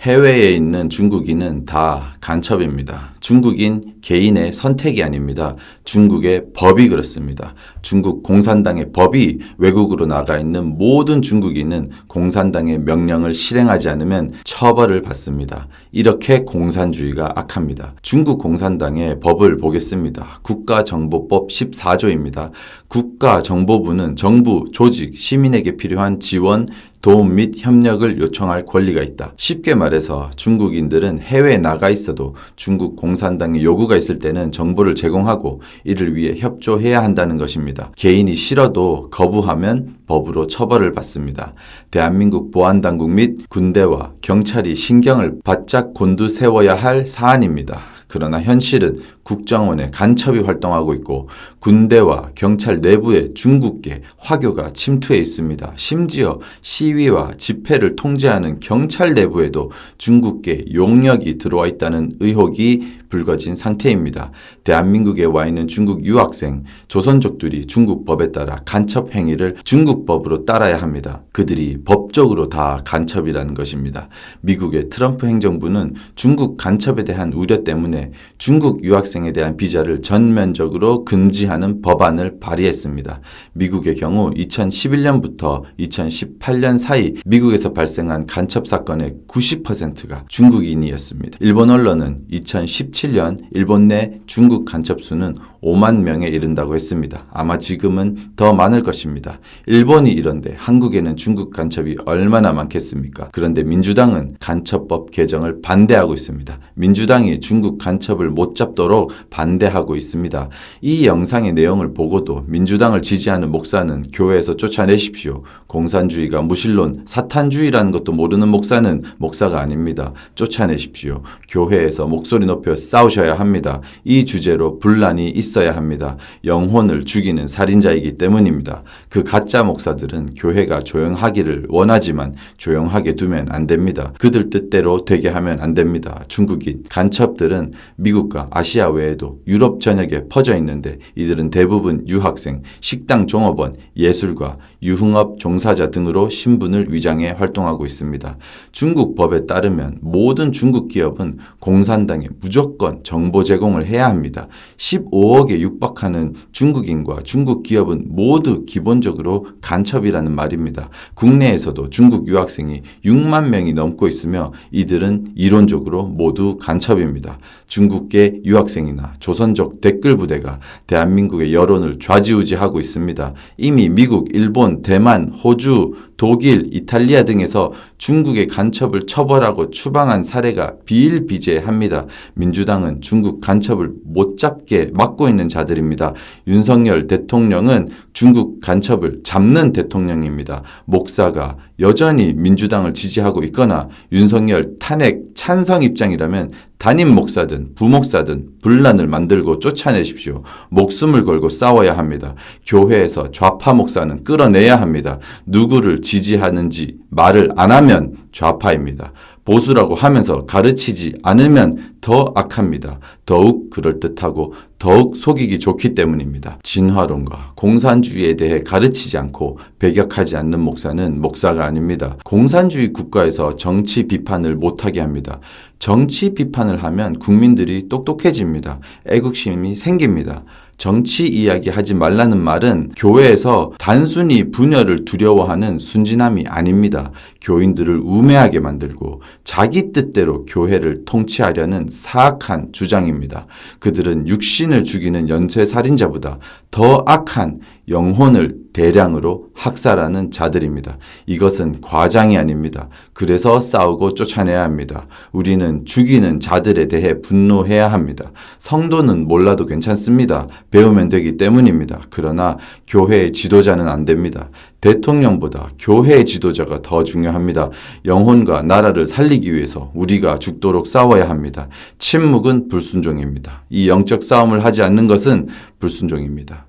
해외에 있는 중국인은 다 간첩입니다. 중국인 개인의 선택이 아닙니다. 중국의 법이 그렇습니다. 중국 공산당의 법이 외국으로 나가 있는 모든 중국인은 공산당의 명령을 실행하지 않으면 처벌을 받습니다. 이렇게 공산주의가 악합니다. 중국 공산당의 법을 보겠습니다. 국가정보법 14조입니다. 국가정보부는 정부, 조직, 시민에게 필요한 지원, 도움 및 협력을 요청할 권리가 있다. 쉽게 말해서 중국인들은 해외에 나가 있어도 중국 공산당의 요구가 있을 때는 정보를 제공하고 이를 위해 협조해야 한다는 것입니다. 개인이 싫어도 거부하면 법으로 처벌을 받습니다. 대한민국 보안당국 및 군대와 경찰이 신경을 바짝 곤두세워야 할 사안입니다. 그러나 현실은 국정원의 간첩이 활동하고 있고 군대와 경찰 내부에 중국계 화교가 침투해 있습니다. 심지어 시위와 집회를 통제하는 경찰 내부에도 중국계 용력이 들어와 있다는 의혹이 불거진 상태입니다. 대한민국에 와 있는 중국 유학생, 조선족들이 중국 법에 따라 간첩 행위를 중국 법으로 따라야 합니다. 그들이 법적으로 다 간첩이라는 것입니다. 미국의 트럼프 행정부는 중국 간첩에 대한 우려 때문에 중국 유학생에 대한 비자를 전면적으로 금지하는 법안을 발의했습니다. 미국의 경우 2011년부터 2018년 사이 미국에서 발생한 간첩 사건의 90%가 중국인이었습니다. 일본 언론은 2017년 일본 내 중국 간첩 수는 5만 명에 이른다고 했습니다. 아마 지금은 더 많을 것입니다. 일본이 이런데 한국에는 중국 간첩이 얼마나 많겠습니까? 그런데 민주당은 간첩법 개정을 반대하고 있습니다. 민주당이 중국 간첩을 못 잡도록 반대하고 있습니다. 이 영상의 내용을 보고도 민주당을 지지하는 목사는 교회에서 쫓아내십시오. 공산주의가 무신론, 사탄주의라는 것도 모르는 목사는 목사가 아닙니다. 쫓아내십시오. 교회에서 목소리 높여 싸우셔야 합니다. 이 주제로 분란이 있어야 합니다. 영혼을 죽이는 살인자이기 때문입니다. 그 가짜 목사들은 교회가 조용하기를 원하지만 조용하게 두면 안 됩니다. 그들 뜻대로 되게 하면 안 됩니다. 중국인 간첩들은 미국과 아시아 외에도 유럽 전역에 퍼져 있는데 이들은 대부분 유학생, 식당 종업원, 예술가, 유흥업 종사자 등으로 신분을 위장해 활동하고 있습니다. 중국 법에 따르면 모든 중국 기업은 공산당에 무조건 정보 제공을 해야 합니다. 15억에 육박하는 중국인과 중국 기업은 모두 기본적으로 간첩이라는 말입니다. 국내에서도 중국 유학생이 6만 명이 넘고 있으며 이들은 이론적으로 모두 간첩입니다. 중국계 유학생이나 조선족 댓글 부대가 대한민국의 여론을 좌지우지하고 있습니다. 이미 미국, 일본, 대만, 호주, 독일, 이탈리아 등에서 중국의 간첩을 처벌하고 추방한 사례가 비일비재합니다. 민주당은 중국 간첩을 못 잡게 막고 있는 자들입니다. 윤석열 대통령은 중국 간첩을 잡는 대통령입니다. 목사가 여전히 민주당을 지지하고 있거나 윤석열 탄핵 찬성 입장이라면 담임 목사든 부목사든 분란을 만들고 쫓아내십시오. 목숨을 걸고 싸워야 합니다. 교회에서 좌파 목사는 끌어내야 합니다. 누구를 지지하는지 말을 안 하면 좌파입니다. 보수라고 하면서 가르치지 않으면 더 악합니다. 더욱 그럴듯하고 더욱 속이기 좋기 때문입니다. 진화론과 공산주의에 대해 가르치지 않고 배격하지 않는 목사는 목사가 아닙니다. 공산주의 국가에서 정치 비판을 못하게 합니다. 정치 비판을 하면 국민들이 똑똑해집니다. 애국심이 생깁니다. 정치 이야기 하지 말라는 말은 교회에서 단순히 분열을 두려워하는 순진함이 아닙니다. 교인들을 우매하게 만들고 자기 뜻대로 교회를 통치하려는 사악한 주장입니다. 그들은 육신을 죽이는 연쇄 살인자보다 더 악한 영혼을 대량으로 학살하는 자들입니다. 이것은 과장이 아닙니다. 그래서 싸우고 쫓아내야 합니다. 우리는 죽이는 자들에 대해 분노해야 합니다. 성도는 몰라도 괜찮습니다. 배우면 되기 때문입니다. 그러나 교회의 지도자는 안 됩니다. 대통령보다 교회의 지도자가 더 중요합니다. 영혼과 나라를 살리기 위해서 우리가 죽도록 싸워야 합니다. 침묵은 불순종입니다. 이 영적 싸움을 하지 않는 것은 불순종입니다.